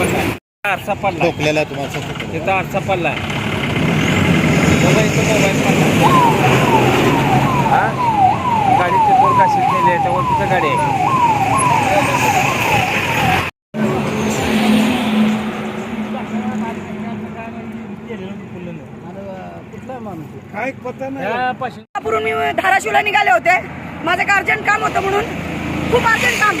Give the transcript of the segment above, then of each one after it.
आरसा पडला ठोकलेला तुम्हाला. तिथं आरसा पडला मोबाईलचा मोबाईल पडला. हा? गाडी तिथून काशीत नेली त्याच्यावर तिथं गाडी आहे. काय पता नाही. मी धाराशिवला निघाले होते. माझं अर्जंट काम होतं म्हणून. खूप अर्जंट काम.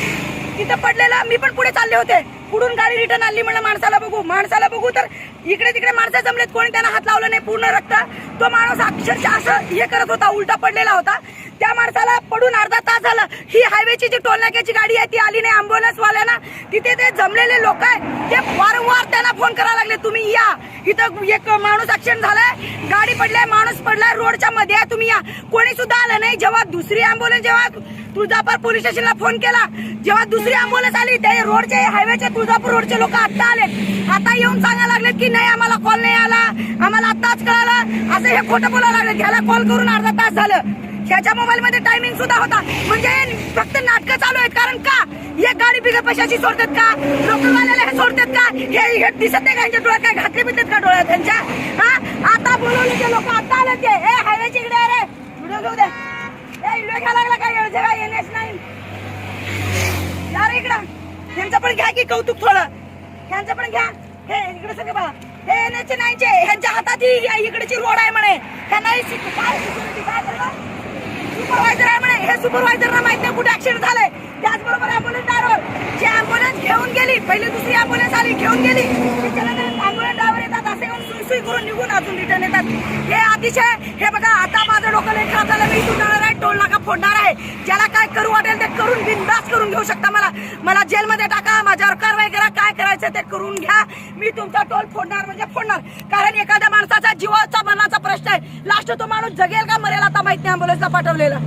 तिथं पडलेलं मी पण पुढे चालले होते. पुढून गाडी रिटर्न आली म्हणलं माणसाला बघू माणसाला बघू तर इकडे तिकडे माणसं जमलेत कोणी त्यांना हात लावला नाही पूर्ण रक्त. तो माणूस अक्षरशः असं हे करत होता उलटा पडलेला होता. त्या माणसाला पडून अर्धा तास झाला. ही हायवेची जी टोलनाक्याची गाडी आहे ती आली नाही अँब्युलन्स वाल्याना तिथे ते जमलेले लोक आहे ते वारंवार त्यांना फोन करायला लागले तुम्ही या. इथं एक माणूस ऍक्सिडेंट झालाय गाडी पडलाय माणूस पडलाय रोडच्या मध्ये आहे तुम्ही या. कोणी सुद्धा आलं नाही. जेव्हा दुसरी अँब्युलन्स जेव्हा तुळजापूर पोलीस स्टेशनला फोन केला जेव्हा दुसरी अँब्युलन्स आली ते रोडचे हायवेचे तुळजापूर रोडचे लोक आत्ता आले. आता येऊन सांगायला लागले की नाही आम्हाला कॉल नाही आला. आम्हाला आत्ताच कळालं. असं हे खोटं बोलायला लागले घ्यायला कॉल करून अर्धा तास झालं. ह्याच्या मोबाईल मध्ये टायमिंग सुद्धा होता. म्हणजे फक्त नाटकं चालू आहेत. कारण का? हे गाडी बिगर पैशाची सोडतात का? लोकलवाल्याला हे सोडतात का? हे हे दिसत नाही का? यांच्या डोळ्यात काय घातले बितत का डोळ्यात त्यांच्या? हा? आता बोलवले ते लोक. आता आले ते. ए हायवेची इकडे अरे व्हिडिओ घेऊ दे. ए व्हिडिओ घ्या लागला काय? एवढं जगा येण्यास नाही. या इकडं. यांचं पण घ्या की कौतुक थोडं. ह्यांचं पण घ्या. हे इकडे सगळं बघा. हे येण्याचे नाहीचे ह्यांच्या हातात ही या इकडची रोड आहे म्हणे. त्यांना काय? सुपरवायझर आहे म्हणे. हे सुपरवायझरना माहीत नाही कुठे ऍक्सिडेंट झालंय. त्याचबरोबर अँब्युलन्स ड्रायव्हर जे अँब्युलन्स घेऊन गेली पहिली दुसरी अँब्युलन्स आली घेऊन गेली. अँब्युलन्स ड्रायव्हर येतात असे येऊन सुई सुई करून निघून अजून रिटर्न येतात. हे अतिशय हे बघा आता माझं डोकं लई खराब मी इथून जाणार आहे टोल नाका फोडणार आहे. ज्याला काय करू वाटेल ते करून बिनधास्त करून घेऊ शकता मला. मला जेलमध्ये टाका माझ्यावर कारवाई करा. काय करायचं ते करून घ्या. मी तुमचा टोल फोडणार म्हणजे फोडणार. कारण एखाद्या माणसाचा जीवाचा लास्ट तो माणूस जगेल का मरेल? आता माहीत नाही अँब्युलन्सला पाठवलेला.